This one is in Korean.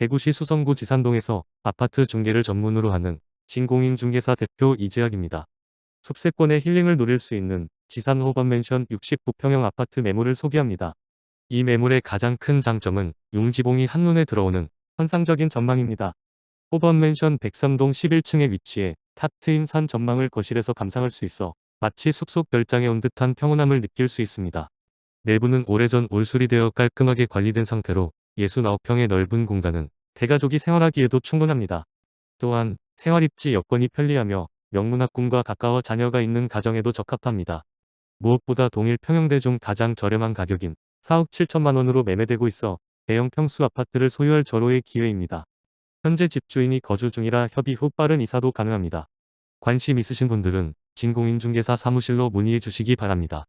대구시 수성구 지산동에서 아파트 중개를 전문으로 하는 진공인 중개사 대표 이재학입니다. 숲세권의 힐링을 누릴 수 있는 지산 호반 맨션 69평형 아파트 매물을 소개합니다. 이 매물의 가장 큰 장점은 용지봉이 한눈에 들어오는 환상적인 전망입니다. 호반 맨션 103동 11층에 위치해 탁 트인 산 전망을 거실에서 감상할 수 있어 마치 숲속 별장에 온 듯한 평온함을 느낄 수 있습니다. 내부는 오래전 올수리 되어 깔끔하게 관리된 상태로 69평의 넓은 공간은 대가족이 생활하기에도 충분합니다. 또한 생활입지 여건이 편리하며 명문학군과 가까워 자녀가 있는 가정에도 적합합니다. 무엇보다 동일 평형대 중 가장 저렴한 가격인 4억 7천만 원으로 매매되고 있어 대형 평수 아파트를 소유할 절호의 기회입니다. 현재 집주인이 거주 중이라 협의 후 빠른 이사도 가능합니다. 관심 있으신 분들은 진공인중개사 사무실로 문의해 주시기 바랍니다.